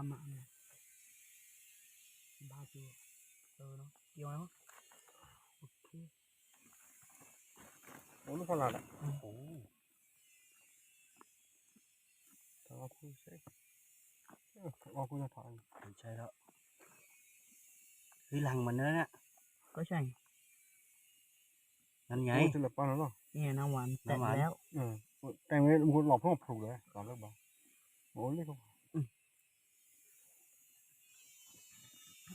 ba mạ này ba chưa ừ nó yêu nó ok โอ้ลูกพลาดอะโอ้แต่ว่าคุณใช่เออว่าคุณจะถ่ายไม่ใช่แล้วเฮ้ยรังมันนั่น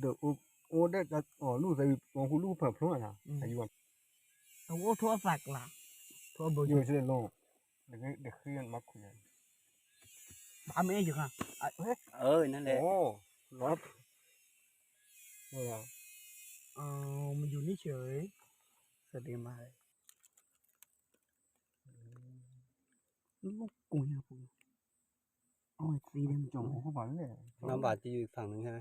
เดี๋ยวโอ้ได้จะอ๋อลูกใส่มองคุณลูกเพิ่มพรุ่งอะอายุ thầu ô thua phạt là thua bồi อยู่เฉยๆลงเด็กเด็กเคลื่อนมาคุยกัน ba mươi được hả เออนั่นแหละโอ้ร้อนเนี่ย ờ mình dùng đi chơi sợ đi mà lúc cùng nhau cùng ôi gì đem จง chồng เข้าไปเลยน้ำบาดจะอยู่อีกฝั่งหนึงใช่ไหม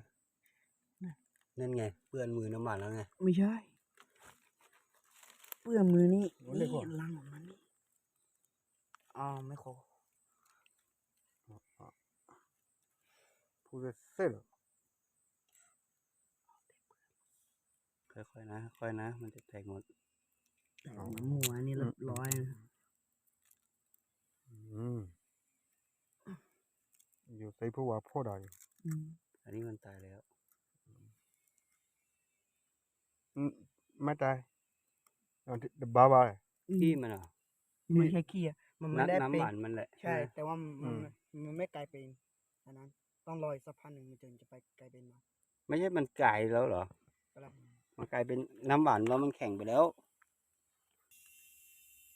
น่ะนั่นไงเปื้อนมือน้ำบาดแล้วไง ไม่ใช่ เปื้อนมือนี่นี่ลังของมันนี่อ๋อไม่โคพูดเสร็จค่อยๆนะ ค่อยๆนะ มันจะแตกหมด แต่หมัวนี่เรียบร้อยนะอืมอยู่ใส่ผู้ว่าพ่อได้อืมอันนี้มันตายแล้ว ไม่ตายเอาเดี๋ยวบ้าบ้าขี้มันเหรอไม่ใช่ขี้อะมันไม่ได้น้ำเป็นน้ำหวานมันแหละใช่ไหมแต่ว่ามันอืมมันไม่กลายเป็นอันนั้น ต้องรออีกสักพักหนึ่งมันถึงจะไปกลายเป็นมันไม่ใช่มันกลายแล้วเหรออะไรมันกลายเป็นน้ำหวานแล้วมันแข็งไปแล้ว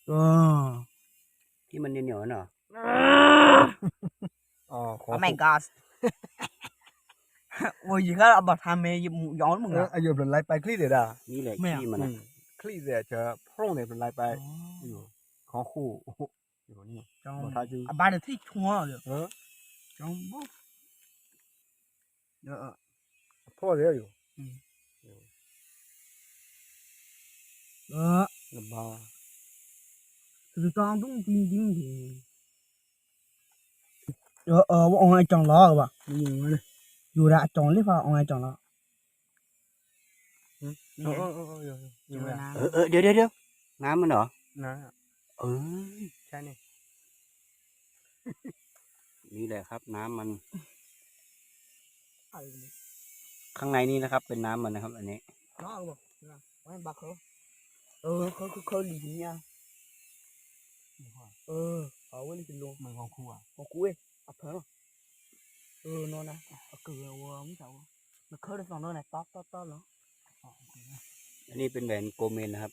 ก็ที่มันเหนียวๆน่ะเหรออ๋อขอ Oh my god โอ้ยก็เอาบัตรทำเมย์ย้อนมึงเอออะอายุเป็นไรไปคลีเดียดานี่แหละไม่เอาขี้มันอือะมคลีเดียจะพร่งเนี่ยเป็นไรไปอยู่ของคู่อยู่นี่ trong บอกท่าจู à ba được thích chua rồi เออ trong bố เออพ่อเรียอยู่ đó ลำบาก từ trong đúng tin tin thì ờ ờ ông ai chọn lo rồi bà นี่ยังไงเลย dù đã chọn lý vào ông ai chọn lo เออเออเออเอออยู่อยู่อยู่ Chưa เออเออเดี๋ยวเดี๋ยวเดี๋ยวน้ำมันเหรอนะเออใช่นี่นี่แหละครับ น้ำมัน nào ข้างในนี่นะครับ เป็นน้ำมันนะครับ อันนี้ đó rồi bà ông bà khô ờ khô khô khô lì nha ờ ở bên kia luôn มันของคู่อะ một cuối à phải không ừ nó nè ở cửa không sao nó khơi được phòng nó này to to to nó อันนี้เป็นแหวนโกเมนนะครับ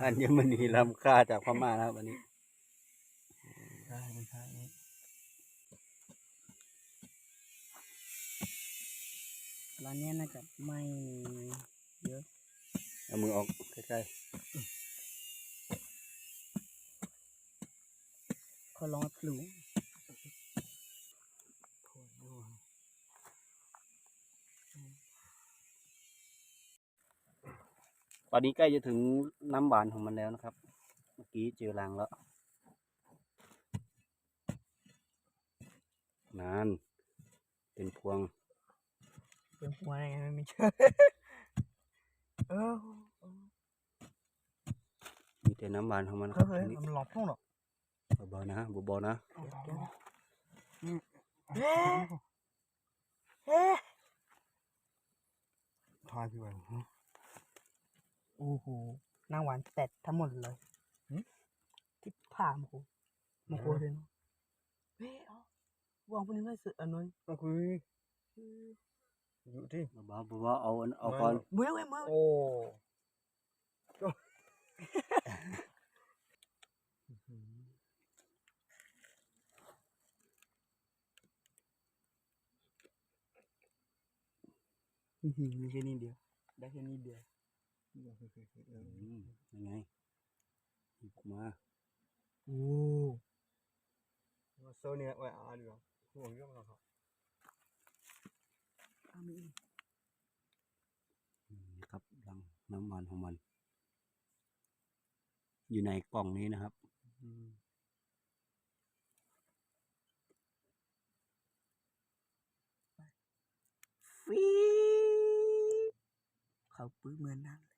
อัญมณีล้ำค่าจากพม่านะครับอันนี้ใช่ไม่ใช่นี่ là nghe nó chặt mày nhớ เอามือออกใกล้ khó lo flu ๆตอ นนี้ใกล้จะถึงน้ำหวานของมันแล้วนะครับ เมื่อกี้เจอรังแล้ว นาน เป็นพวง Đừng qua này mình chơi ơ มีแต่น้ำหวานของมันค có รับ hơi อันนี้ làm lọt không được เบาๆนะเบาๆนะทายพี่ไว้ โอ้โหนางหวานแสดทั้งหมดเลยที่ผ่ามาโหมาโหเลยเนาะเว้ยอ๋อวางพวกนี้ไม่สุดอันนู้นโอเยอยู่ที่บ้าบ้าเอาอันเอาก่อนเมื่อเว้ยเมื่อโอ้อื้อหือมีแค่นี้เดียว ได้แค่นี้เดียว ยังไงหยิบมาโอ้ว่าโซเนี่ยไว้อาดีกว่าห่วงเรื่องเราครับอามีอืมครับรังน้ำมันของมัน อยู่ในกล่องนี้นะครับอืมฟีดเขาปื้อเหมือนนั่นเลย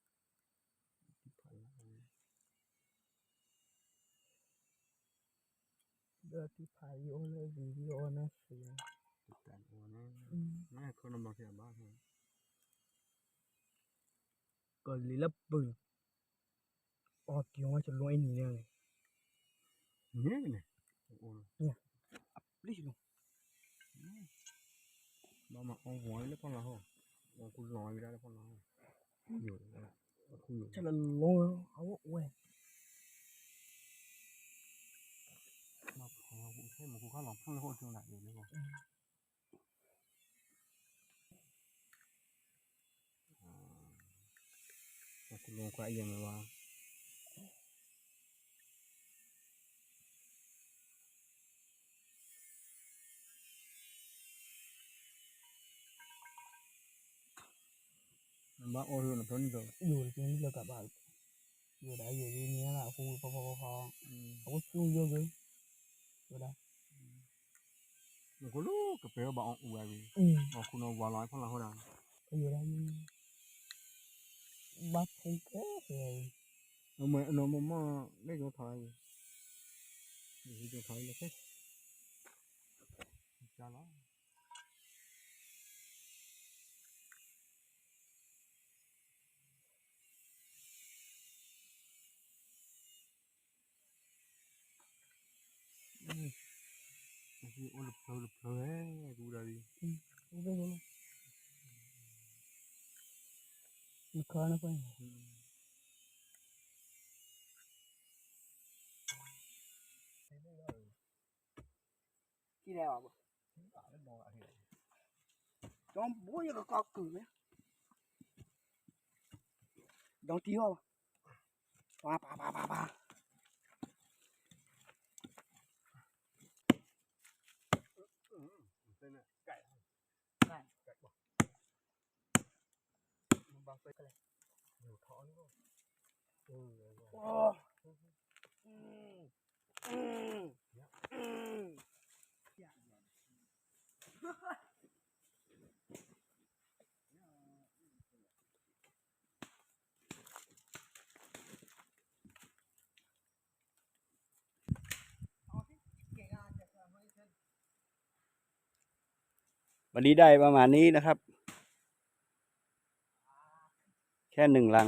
อนออกออกมาเล่นหน้าตีงดูดีระยะปะเดือดที่พายโอเลยวิดีโอนะเสียแต่โอ้นะอืมแอคุณแค่มาคุณข้าหลอกพ่อแล้วคนเชียงรายอยู่นี่ก่อนคุณลงใครยังไงวะม กับบ้านอยู่ได้อยู่ที่นี้แหละคูพอพอพอเอาจูเยอะเลยอยู่ได้มันก็รู้กับเปรี้ยวบอกอวยวีอืมบอกคุณเอาวาร้อยพ่อเราเขาดังก็อยู่ได้บัดคงแก่เลย nó mới nó mà mà lấy cho thái lấy cho thái là hết cha nó cái ô lụp lụp lụp lụp ấy กู đã đi ไม่เป็นไรมีคอ นะเพื่อนที่ไหนวะบ่ Trong bố giờ có cử đấy. Đóng tí không? Ba ba ba ba ba. Nó bao cái này nhiều thọ nữa ừ rồi rồi Ồ. Ừ. Ừ. Ừ. Kể ra chắc là mấy thân วันนี้ได้ประมาณนี้นะครับ แค่หนึ่งลัง